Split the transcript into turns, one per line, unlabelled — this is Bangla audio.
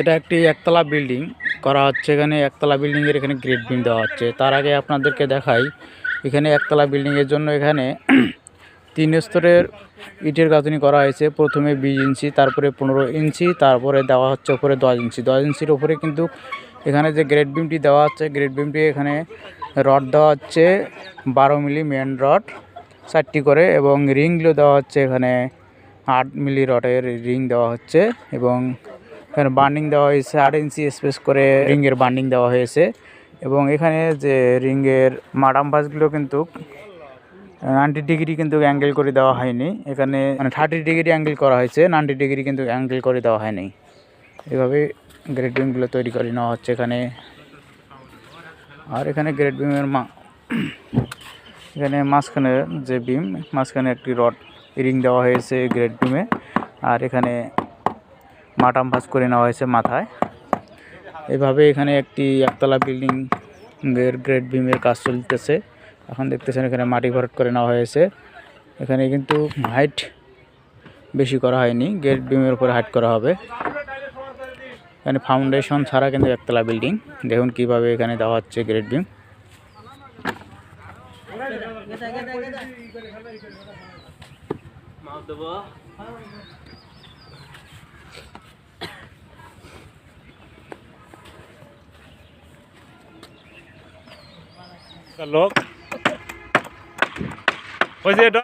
এটা একটি একতলা বিল্ডিং। করা হচ্ছে এখানে একতলা বিল্ডিং এর এখানে গ্রেড বিম দেওয়া হচ্ছে। তার আগে আপনাদেরকে দেখাই, এখানে একতলা বিল্ডিং এর জন্য এখানে তিন স্তরের ইটের গাঁথনি করা হয়েছে। প্রথমে বিশ ইঞ্চি, তারপরে পনেরো ইঞ্চি, তারপরে দেওয়া হচ্ছে উপরে দশ ইঞ্চি। দশ ইঞ্চির উপরে কিন্তু এখানে যে গ্রেড বিমটি দেওয়া হচ্ছে গ্রেড বিমটি এখানে রড দেওয়া হচ্ছে, বারো মিলি মেন রড চারটি করে, এবং রিংগুলো দেওয়া হচ্ছে এখানে আট মিলি রডের রিং দেওয়া হচ্ছে, এবং এখানে বার্নিং দেওয়া হয়েছে আট ইঞ্চি স্পেস করে রিংয়ের বার্নিং দেওয়া হয়েছে। এবং এখানে যে রিংয়ের মাডাম ভাঁজগুলো কিন্তু নাইনটি ডিগ্রি কিন্তু অ্যাঙ্গেল করে দেওয়া হয়নি। এখানে মানে থার্টি ডিগ্রি অ্যাঙ্গেল করা হয়েছে নাইনটি ডিগ্রি কিন্তু অ্যাঙ্গেল করে দেওয়া হয়নি। এভাবে গ্রেড বিমগুলো তৈরি করে নেওয়া হচ্ছে এখানে। আর এখানে গ্রেড বিমের মা, এখানে মাঝখানে যে বিম মাঝখানে একটি রড রিং দেওয়া হয়েছে গ্রেড বিমে আর এখানে মাটাম ভাঁজ করে নেওয়া হয়েছে মাথায়। এভাবে এখানে একটি একতলা বিল্ডিং এর গ্রেড বিমের কাজ চলতেছে। এখন দেখতেছেন এখানে মাটি ভরাট করে নেওয়া হয়েছে। এখানে কিন্তু হাইট বেশি করা হয়নি গ্রেড বিমের উপরে হাইট করা হবে। এখানে ফাউন্ডেশন ছাড়া কিন্তু একতলা বিল্ডিং। দেখুন কীভাবে এখানে দেওয়া হচ্ছে গ্রেড বিম
লোক ওই যে এটা